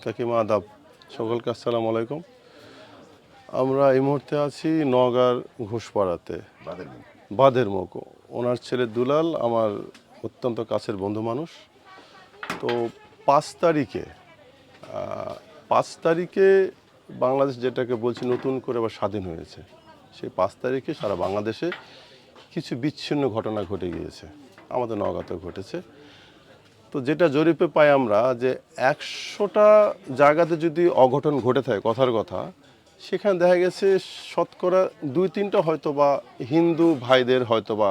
কাকিমা আদাব সকলকে আসসালামু আলাইকুম। আমরা এই মুহূর্তে আছি নগার ঘোষপাড়াতে। বাঁধের মুখ। ওনার ছেলে দুলাল আমার অত্যন্ত কাছের বন্ধু মানুষ। তো পাঁচ তারিখে পাঁচ তারিখে বাংলাদেশ যেটাকে বলছি নতুন করে আবার স্বাধীন হয়েছে সেই পাঁচ তারিখে সারা বাংলাদেশে কিছু বিচ্ছিন্ন ঘটনা ঘটে গিয়েছে। আমাদের নগাতেও ঘটেছে। তো যেটা জরিপে পাই আমরা যে একশোটা জায়গাতে যদি অঘটন ঘটে থাকে, কথার কথা, সেখানে দেখা গেছে শতকরা দুই তিনটা হয়তো বা হিন্দু ভাইদের হয়তো বা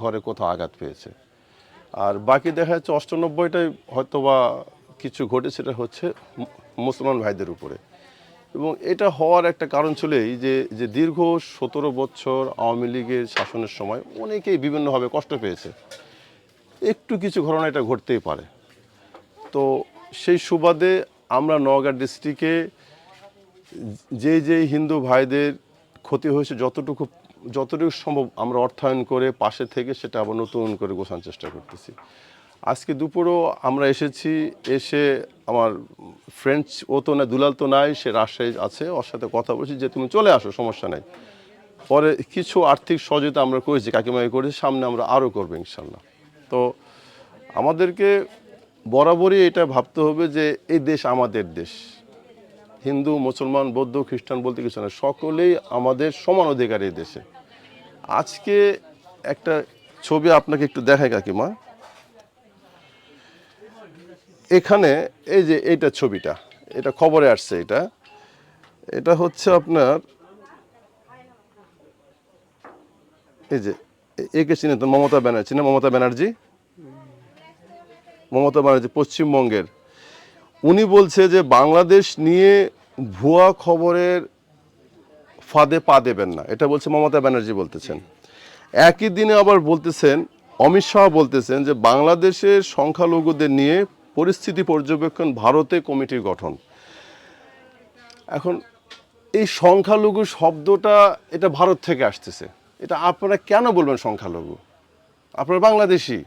ঘরে কোথাও আঘাত পেয়েছে। আর বাকি দেখা যাচ্ছে অষ্টানব্বইটাই হয়তো বা কিছু ঘটে, সেটা হচ্ছে মুসলমান ভাইদের উপরে। এবং এটা হওয়ার একটা কারণ ছিল এই যে যে দীর্ঘ সতেরো বছর আওয়ামী লীগের শাসনের সময় অনেকেই বিভিন্নভাবে কষ্ট পেয়েছে। একটু কিছু ঘটনা এটা ঘটতেই পারে। তো সেই সুবাদে আমরা নওগাঁ ডিস্ট্রিক্টে যে যে হিন্দু ভাইদের ক্ষতি হয়েছে, যতটুকু যতটুকু সম্ভব আমরা অর্থায়ন করে পাশে থেকে সেটা আবার নতুন করে গোছানোর চেষ্টা করতেছি। আজকে দুপুরও আমরা এসেছি, এসে আমার ফ্রেন্ড ও তো না দুলাল তো নাই, সে রাজশাহী আছে, ওর সাথে কথা বলছি যে তুমি চলে আসো, সমস্যা নাই। পরে কিছু আর্থিক সহযোগিতা আমরা করেছি, কাকিমাকে করেছি, সামনে আমরা আরও করব ইনশাল্লাহ। তো আমাদেরকে বরাবরই এটা ভাবতে হবে যে এই দেশ আমাদের দেশ। হিন্দু, মুসলমান, বৌদ্ধ, খ্রিস্টান বলতে কিছু না, সকলেই আমাদের সমান অধিকার এই দেশে। আজকে একটা ছবি আপনাকে একটু দেখায় কাকিমা। এখানে এই যে এইটা ছবিটা, এটা খবরে আসছে এটা। এটা হচ্ছে আপনার এই যে একে চিনে তো মমতা ব্যানার্জি, চিনে মমতা ব্যানার্জি? মমতা ব্যানার্জি পশ্চিমবঙ্গের। উনি বলছে যে বাংলাদেশ নিয়ে ভুয়া খবরের ফাঁদে পা দেবেন না। এটা বলছে মমতা ব্যানার্জি বলতেছেন। একই দিনে আবার বলতেছেন, অমিত শাহ বলতেছেন যে বাংলাদেশের সংখ্যালঘুদের নিয়ে পরিস্থিতি পর্যবেক্ষণ ভারতে কমিটির গঠন। এখন এই সংখ্যালঘু শব্দটা এটা ভারত থেকে আসতেছে। এটা আপনারা কেন বলবেন সংখ্যালঘু? আপনারা বাংলাদেশি।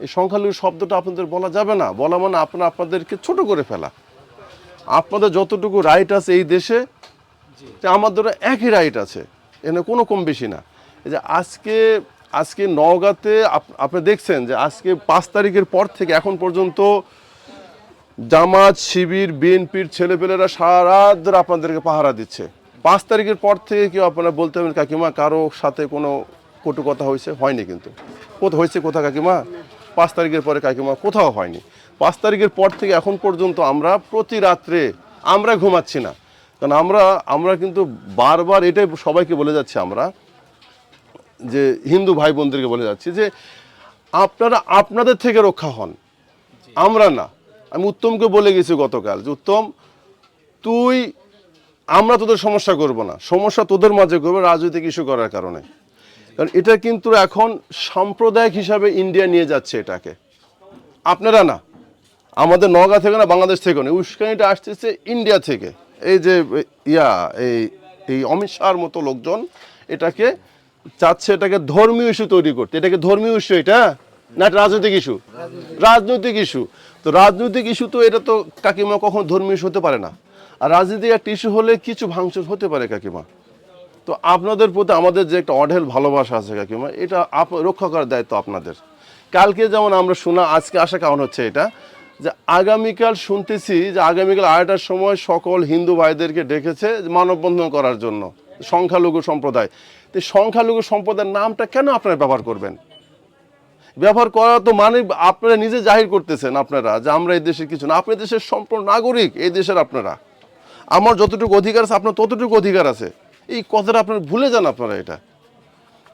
এই সংখ্যালঘু শব্দটা আপনাদের বলা যাবে না। বলা মানে আপনারা আপনাদেরকে ছোট করে ফেলা। আপনাদের যতটুকু রাইট আছে এই দেশে যে আমাদেরও একই রাইট আছে। এখানে কোনো কম বেশি না। এই যে আজকে আজকে নওগাঁতে আপ- আপনি দেখছেন যে আজকে পাঁচ তারিখের পর থেকে এখন পর্যন্ত জামাত শিবির বিএনপির ছেলেপেলেরা সারা রাত ধরে আপনাদেরকে পাহারা দিচ্ছে। পাঁচ তারিখের পর থেকে কেউ আপনারা বলতে পারবেন কাকিমা কারও সাথে কোনো কটু কথা হয়েছে? হয়নি কিন্তু। কোথাও হয়েছে কোথা কাকিমা? পাঁচ তারিখের পরে কাকিমা কোথাও হয়নি। পাঁচ তারিখের পর থেকে এখন পর্যন্ত আমরা প্রতি রাত্রে আমরা ঘুমাচ্ছি না। কারণ আমরা আমরা কিন্তু বারবার এটাই সবাইকে বলে যাচ্ছি আমরা যে হিন্দু ভাই বোনদেরকে বলে যাচ্ছি যে আপনারা আপনাদের থেকে রক্ষা হন। আমরা না। আমি উত্তমকে বলে গেছি গতকাল যে উত্তম তুই আমরা তোদের সমস্যা করব না। সমস্যা তোদের মাঝে করবে রাজনৈতিক ইস্যু করার কারণে। কারণ এটা কিন্তু এখন সাম্প্রদায়িক হিসাবে ইন্ডিয়া নিয়ে যাচ্ছে এটাকে। আপনারা না, আমাদের নগা থেকে না, বাংলাদেশ থেকে না, উস্কানিটা আসতেছে ইন্ডিয়া থেকে। এই যে, ইয়া, এই এই অমিত শাহর মতো লোকজন এটাকে চাচ্ছে, এটাকে ধর্মীয় ইস্যু তৈরি করতে। এটাকে ধর্মীয় ইস্যু এটা? না রাজনৈতিক ইস্যু রাজনৈতিক ইস্যু তো রাজনৈতিক ইস্যু তো এটা তো কাকিমা কখনো ধর্মীয় ইস্যু হতে পারে না। আর রাজনীতি একটা ইস্যু হলে কিছু ভাঙচুর হতে পারে, কাকিমা। তো আপনাদের প্রতি আমাদের যে একটা অঢেল ভালোবাসা আছে, কাকিমা, এটা আপ- রক্ষা করার দায়িত্ব আপনাদের। কালকে যেমন আমরা শোনা, আজকে আসা কারণ হচ্ছে এটা, যে আগামীকাল শুনতেছি যে আগামীকাল আড়াইটার সময় সকল হিন্দু ভাইদেরকে ডেকেছে মানববন্ধন করার জন্য, সংখ্যালঘু সম্প্রদায়। তো সংখ্যালঘু সম্প্রদায়ের নামটা কেন আপনারা ব্যবহার করবেন? ব্যবহার করা তো মানে আপনারা নিজে জাহির করতেছেন আপনারা, যে আমরা এই দেশের কিছু না, আপনি দেশের সম্পূর্ণ নাগরিক, এই দেশের আপনারা। আমার যতটুকু অধিকার আছে আপনার ততটুকু অধিকার আছে। এই কথাটা আপনারা ভুলে যান আপনারা এটা।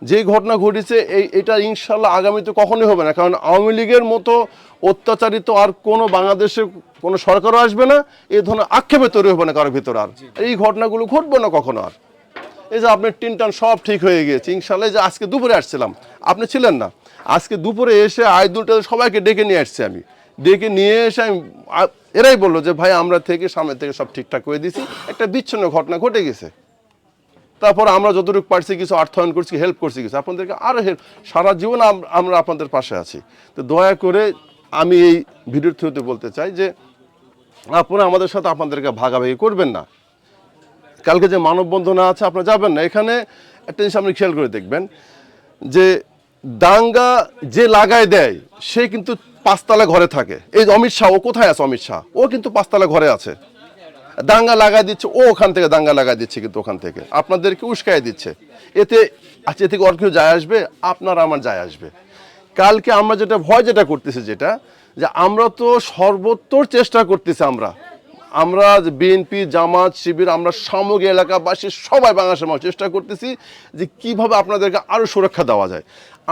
যে ঘটনা ঘটেছে এই এটা ইনশাল্লাহ আগামীতে কখনোই হবে না। কারণ আওয়ামী লীগের মতো অত্যাচারিত আর কোনো বাংলাদেশে কোনো সরকারও আসবে না এই ধরনের আক্ষেপে তৈরি হবে না কারোর ভিতর আর। এই ঘটনাগুলো ঘটবে না কখনো আর। এই যে আপনার টিনটান সব ঠিক হয়ে গিয়েছে ইনশাল্লাহ যে আজকে দুপুরে আসছিলাম আপনি ছিলেন না। আজকে দুপুরে এসে আইদুলটা সবাইকে ডেকে নিয়ে আসছি আমি। ডেকে নিয়ে এসে আমি এরাই বলল যে, ভাই, আমরা থেকে সামনে থেকে সব ঠিকঠাক করে দিছি। একটা বিচ্ছিন্ন ঘটনা ঘটে গেছে। তারপর আমরা যতটুকু পারছি কিছু অর্থায়ন করছি হেল্প করছি কিছু। আপনাদেরকে আরও হেল্প সারা জীবন আমরা আপনাদের পাশে আছি। তো দয়া করে আমি এই ভিডিওর থ্রুতে বলতে চাই যে, আপনারা আমাদের সাথে আপনাদেরকে ভাগাভাগি করবেন না। কালকে যে মানববন্ধনা আছে, আপনারা যাবেন না। এখানে একটা জিনিস আপনি খেয়াল করে দেখবেন যে দাঙ্গা যে লাগায় দেয়, সে কিন্তু পাঁচতলা ঘরে থাকে। এই অমিত শাহ, ও কোথায় আছে অমিত শাহ? ও কিন্তু পাঁচতলা ঘরে আছে। দাঙ্গা লাগাই দিচ্ছে, ও ওখান থেকে দাঙ্গা লাগাই দিচ্ছে কিন্তু ওখান থেকে। আপনাদেরকে উস্কাই দিচ্ছে। এতে আচ্ছা এ থেকে কিছু যায় আসবে? আপনার আমার যায় আসবে। কালকে আমরা যেটা ভয় যেটা করতেছি যেটা, যে আমরা তো সর্বোত্তর চেষ্টা করতেছি আমরা। আমরা বিএনপি জামাত শিবির আমরা সামগ্রিক এলাকাবাসী সবাই বাংলাদেশের মানুষ চেষ্টা করতেছি যে কীভাবে আপনাদেরকে আরও সুরক্ষা দেওয়া যায়।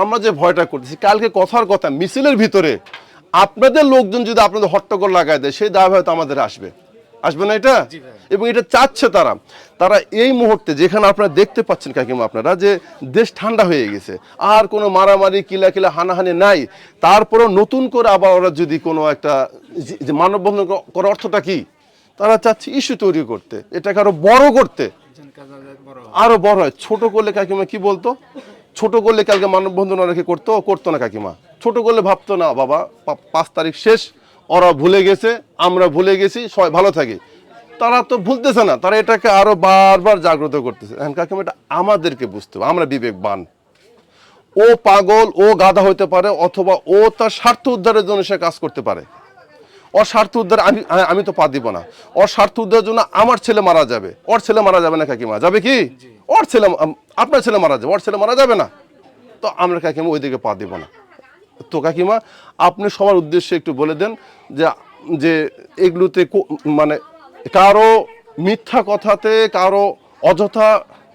আমরা যে ভয়টা করতেছি কালকে কথার কথা মিছিলের ভিতরে আপনাদের লোকজন যদি আপনাদের হট্টগোল লাগায় দেয় সেই দায় হয়তো আমাদের আসবে। আসবে না এটা? এবং এটা চাচ্ছে তারা। তারা এই মুহূর্তে যেখানে আপনারা দেখতে পাচ্ছেন কাকিমা আপনারা যে দেশ ঠান্ডা হয়ে গেছে আর কোনো মারামারি কিলা কিলা হানাহানি নাই। তারপরেও নতুন করে আবার ওরা যদি কোনো একটা মানববন্ধন করার অর্থটা কি? তারা চাচ্ছে ইস্যু তৈরি করতে, এটাকে আরও বড় করতে। আরও বড় হয়। ছোট করলে কাকিমা কি বলতো? ছোট করলে কালকে মানববন্ধন অনেকে করতো করতো না কাকিমা। ছোট করলে ভাবতো, না, বাবা পাঁচ তারিখ শেষ, ওরা ভুলে গেছে, আমরা ভুলে গেছি, সবাই ভালো থাকি। তারা তো ভুলতেছে না, তারা এটাকে আরও বারবার জাগ্রত করতেছে। এখন কাকিমা, এটা আমাদেরকে বুঝতে হবে, আমরা বিবেকবান। ও পাগল, ও গাধা হইতে পারে, অথবা ও তার স্বার্থ উদ্ধারের জন্য সে কাজ করতে পারে। ওর স্বার্থ উদ্ধার আমি আমি তো পা দিব না। ওর স্বার্থ উদ্ধারের জন্য আমার ছেলে মারা যাবে। ওর ছেলে মারা যাবে না কাকিমা। যাবে কি? ওর ছেলে আপনার ছেলে মারা যাবে। ওর ছেলে মারা যাবে না। তো আমরা কাকিমা ওইদিকে পা দিব না। তো কাকিমা আপনি সবার উদ্দেশ্যে একটু বলে দেন যে যে এগুলোতে মানে কারও মিথ্যা কথাতে কারও অযথা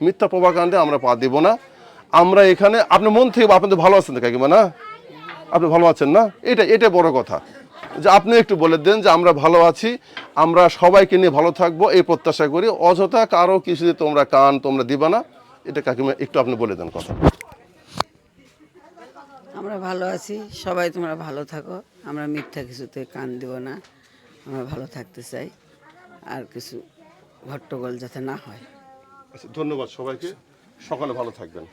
মিথ্যা প্রভাকাণ্ডে আমরা পা দিব না। আমরা এখানে আপনি মন থেকে আপনি তো ভালো আছেন কাকিমা না? আপনি ভালো আছেন না? এটা এটা বড় কথা। যে আপনি একটু বলে দেন যে আমরা ভালো আছি আমরা সবাইকে নিয়ে ভালো থাকব এই প্রত্যাশা করি। অযথা কারও কিছুতে তোমরা কান তোমরা দিবা না। এটা কাকিমা একটু আপনি বলে দেন কথা। আমরা ভালো আছি সবাই তোমরা ভালো থাকো। আমরা মিথ্যা কিছুতে কান দিব না আমরা ভালো থাকতে চাই। আর কিছু ঘট্টগোল যাতে না হয়। আচ্ছা ধন্যবাদ সবাইকে। সকালে ভালো থাকবেন।